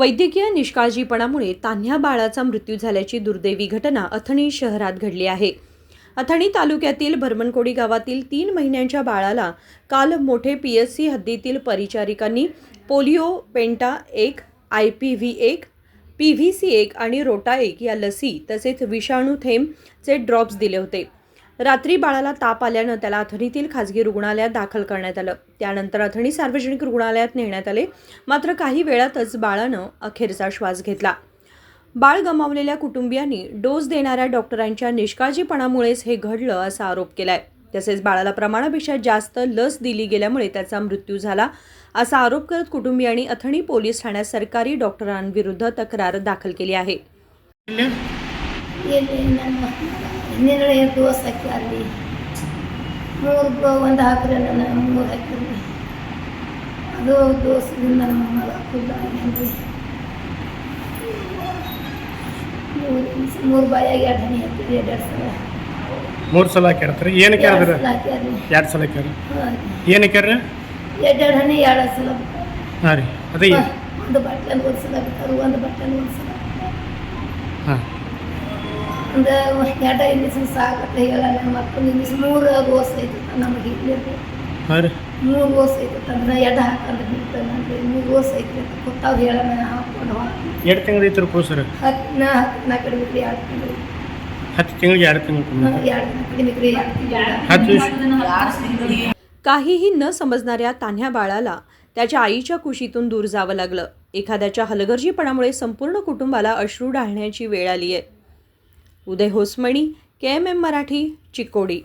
वैद्यकीय निष्काळजीपणामुळे तान्ह्या बाळाचा मृत्यू झाल्याची दुर्दैवी घटना अथणी शहरात घडली आहे. अथणी तालुक्यातील भरमनकोडी गावातील तीन महिन्यांच्या बाळाला काल मोठे पी एस सी हद्दीतील परिचारिकांनी पोलिओ पेंटा एक आय पी व्ही एक पी व्ही सी एक आणि रोटा एक या लसी तसेच विषाणू थेंबचे ड्रॉप्स दिले होते. रात्री बाळाला ताप आल्यानं त्याला अथणीतील खाजगी रुग्णालयात दाखल करण्यात आलं. त्यानंतर अथणी सार्वजनिक रुग्णालयात नेण्यात आले. मात्र काही वेळातच बाळानं अखेरचा श्वास घेतला. बाळ गमावलेल्या कुटुंबियांनी डोस देणाऱ्या डॉक्टरांच्या निष्काळजीपणामुळेच हे घडलं असा आरोप केलाय. तसेच बाळाला प्रमाणापेक्षा जास्त लस दिली गेल्यामुळे त्याचा मृत्यू झाला असा आरोप करत कुटुंबियांनी अथणी पोलीस ठाण्यात सरकारी डॉक्टरांविरुद्ध तक्रार दाखल केली आहे. ಎಲ್ಲಿ ನನ್ನ ನಿರ್ಣಯ ದೋಸಕ್ಕೆ ಅಲ್ಲಿ. ಮೂರು ಒಂದು ಹಾಕಿದ್ರೆ ನನ್ನ ಮೂರು ಹಾಕಿದ್ರಿ ಅದು ದೋಸದಿಂದ ನಮ್ಮ ಮಗ ಆಗೇನ್ರಿ ಮೂರು ಬಾಯಾಗಿ ಎರಡು ಹನಿ ಹಾಕಿದ್ರಿ ಎರಡು ಸಲ. ಮೂರು ಸಲ ಕೇಳ್ತಾರೆ ಏನು ಕೇಳಿದ್ರೆ ಎರಡು ಸಲ ಕೇಳಿ ಹಾಕ್ಯಾರ ಏನು ಹಾಕ್ಯಾರ? ಎರಡು ಹನಿ ಎರಡು ಸಲ ಹಾಂ ರೀ ಅದೇ ಒಂದು ಬಟ್ಟೆ ಒಂದು ಸಲ ಬಿಟ್ಟಾರು ಒಂದು ಬಟ್ಟೆ ಒಂದು ಸಲ. ಹಾಂ. ಒಂದು ಎರಡು ಇಂಜೆಕ್ಷನ್ ಸಾಕತ್ತೆ ಹೇಳಲ್ಲ ಮತ್ತೊಂದು ಇಂಜೆಕ್ಷನ್ ಮೂರು ಡೋಸ್ ಐತಿ ನಮಗೆ ಇಲ್ಲಿ ಹಾಂ ರೀ ಮೂರು ಓಸ್ ಐತೆ ಅಂದ್ರೆ ಎಡ ಹಾಕಂದ್ರೆ ಬಿಡ್ತಾನೆ ಮೂರು ಓಸ್ ಐತೆ ಗೊತ್ತಾವ್ ಹೇಳೋಣ ಹಾಕೊಂಡು ಎರಡು ತಿಂಗಳು ಐತ್ರಿ ಕೂಸರು ಹತ್ತು ನಾ ಹತ್ತು ನಾ ಕಡಿಮೆ ಕಡೆ ಎರಡು ತಿಂಗಳು ಹತ್ತು ತಿಂಗಳಿಗೆ ಎರಡು ತಿಂಗಳು ಎರಡು ಕಡಿಮೆ ಕಡೆ ಎರಡು ತಿಂಗಳು ಹತ್ತು ದಿವಸ काहीही न समजणाऱ्या तान्ह्या बाळाला त्याच्या आईच्या कुशीतून दूर जावं लागलं एखाद्याच्या हलगर्जीपणामुळे संपूर्ण कुटुंबाला अश्रू ढाळण्याची वेळ आली आहे Uday Hosamani K M M Marathi Chikodi.